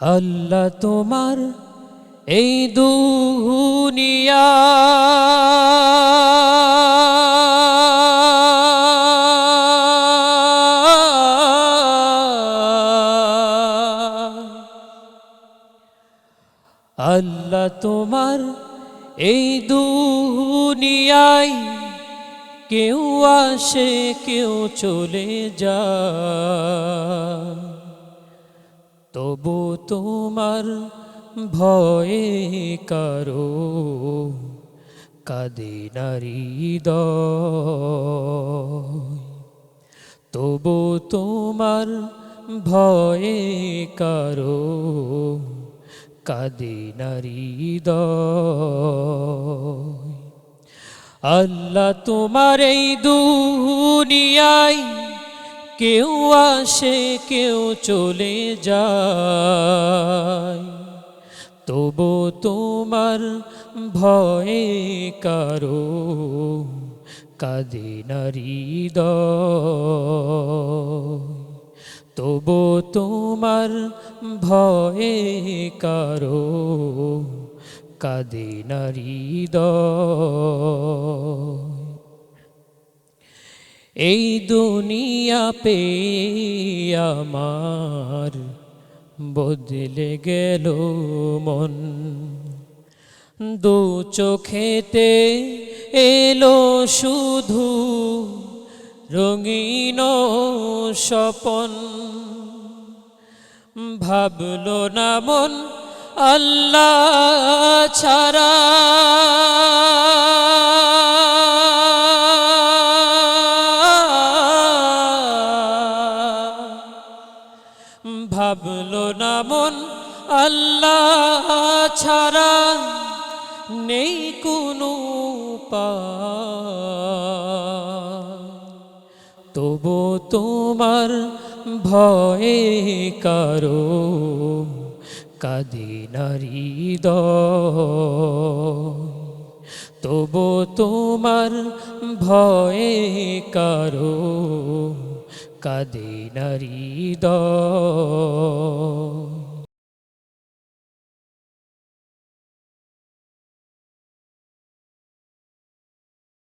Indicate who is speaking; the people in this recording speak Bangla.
Speaker 1: আল্লাহ তোমার এই দুনিয়া। আল্লাহ তোমার এই দুনিয়ায় কেউ আসে কেউ চলে যায়। তবু তোমার ভয়ে কারও কাঁদে নারী তবু তোমার ভয়ে কারও কাঁদে নারী আল্লাহ তোমার এই দুনিয়ায় কেউ আসে, কেউ চলে যায়। তবু তোমার ভয়ে কারও কাঁদে নারী তবু তোমার ভয়ে কারও কাঁদে নারী এই দুনিয়া পে আমার বদলে গেল মন। দু চোখেতে এলো শুধু রঙিন স্বপন। ভাবলো না মন আল্লাহ ছাড়া। ভাবলো না মন আল্লাহ ছাড়া নেই কোনো তবু তোমার ভয়ে কারও কাদি নারী তবু তোমার ভয়ে কারও কাদি নারী